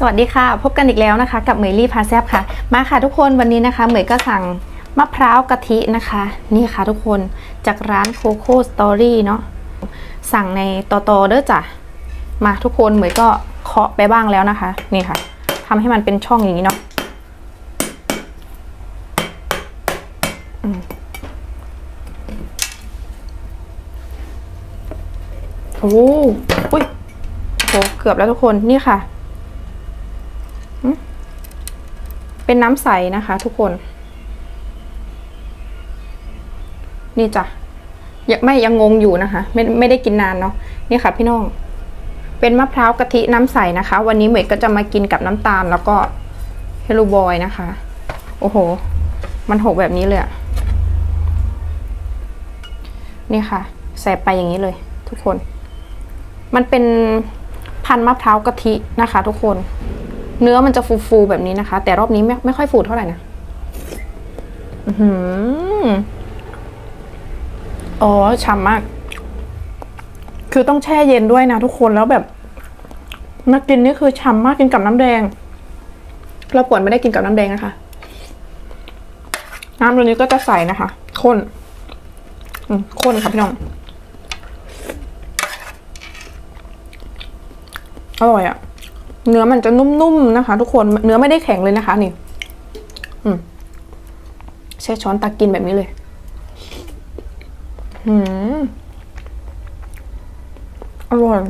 สวัสดีค่ะ พบกันอีกแล้วนะคะ กับเหมยลี่พาแซบค่ะ มาค่ะทุกคนวันนี้นะคะ เหมยก็สั่งมะพร้าวกะทินะคะ นี่ค่ะทุกคนจากร้านโคโค่สตอรี่เนาะสั่งในตอตอเด้อจ้ะมาทุกคนเหมยก็เคาะไปบ้างแล้วนะคะ นี่ค่ะทำให้มันเป็นช่องอย่างนี้เนาะอืมโอ้อุ้ยโหเกือบแล้วทุกคนนี่ค่ะ เป็นน้ำใสนะคะ ทุกคน นี่จ้ะยังไม่ยังงงอยู่นะคะ ไม่ไม่ได้กินนานเนาะนี่ค่ะ พี่น้อง เป็นมะพร้าวกะทิน้ำใสนะคะ วันนี้เหมยก็จะมากินกับน้ำตาลแล้วก็เฮลูบอยนะคะ โอ้โห มันหกแบบนี้เลยอะนี่ค่ะ ใส่ไปอย่างนี้เลย ทุกคน มันเป็นพันมะพร้าวกะทินะคะ ทุกคน เนื้อมันจะฟูๆแบบนี้นะคะ แต่รอบนี้ไม่ไม่ค่อยฟูเท่าไหร่นะอืออ๋อฉ่ำมาก คือต้องแช่เย็นด้วยนะทุกคนแล้วแบบมากินนี่คือฉ่ำมากกินกับน้ำแดง เราปวดไม่ได้กินกับน้ำแดงนะคะ น้ำตัวนี้ก็จะใสนะคะข้นข้นค่ะพี่น้อง อร่อยอะ เนื้อมันจะนุ่มๆนะคะ ทุกคนเนื้อไม่ได้แข็งเลยนะคะ นี่ใช้ช้อนตักกินแบบนี้เลยหืมอร่อย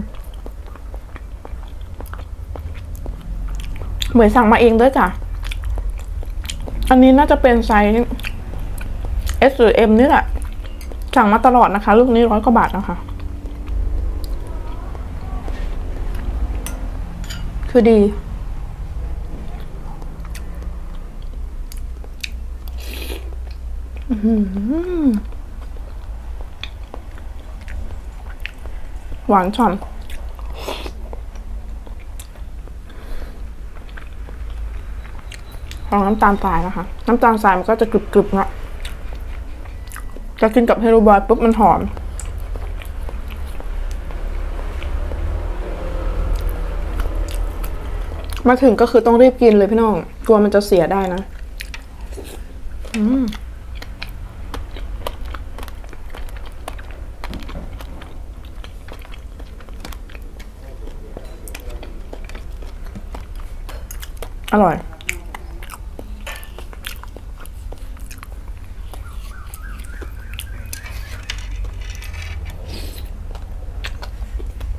เหมือนสั่งมาเองด้วยจ้ะ อันนี้น่าจะเป็นไซส์ S หรือ M นี่แหละ สั่งมาตลอดนะคะ ลูกนี้ร้อยกว่าบาทนะคะ คือดีอื้อหือหวานฉ่ำลองน้ำตาลทรายนะคะ น้ำตาลทรายมันก็จะกรึบๆนะจะกินกับเฮโรบอยปุ๊บมันหอม มาถึงก็คือต้องรีบกินเลยพี่น้อง กลัวมันจะเสียได้นะอืมอร่อย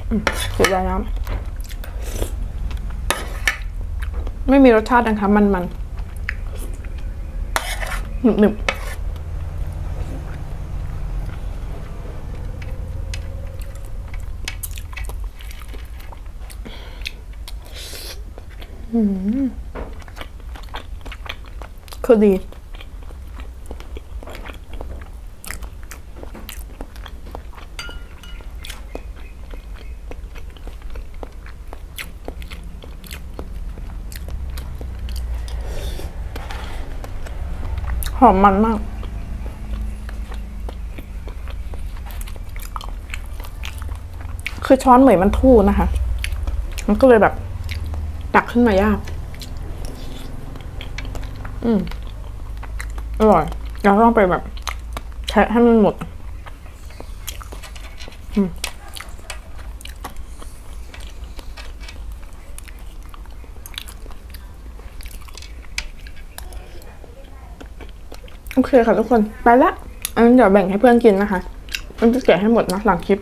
อืมสุดยอดน้ำ ไม่มีรสชาตินะคะมันมันหนึบหนึบคือดี หอมมันมาก คือช้อนเหมยมันทู่นะคะ มันก็เลยแบบ ตักขึ้นมายาก อืมอร่อยเราต้องไปแบบแคะให้มันหมด อืม โอเคค่ะทุกคน ไปละ อันนี้เดี๋ยวแบ่งให้เพื่อนกินนะคะ มันจะแกะให้หมดนะหลังคลิป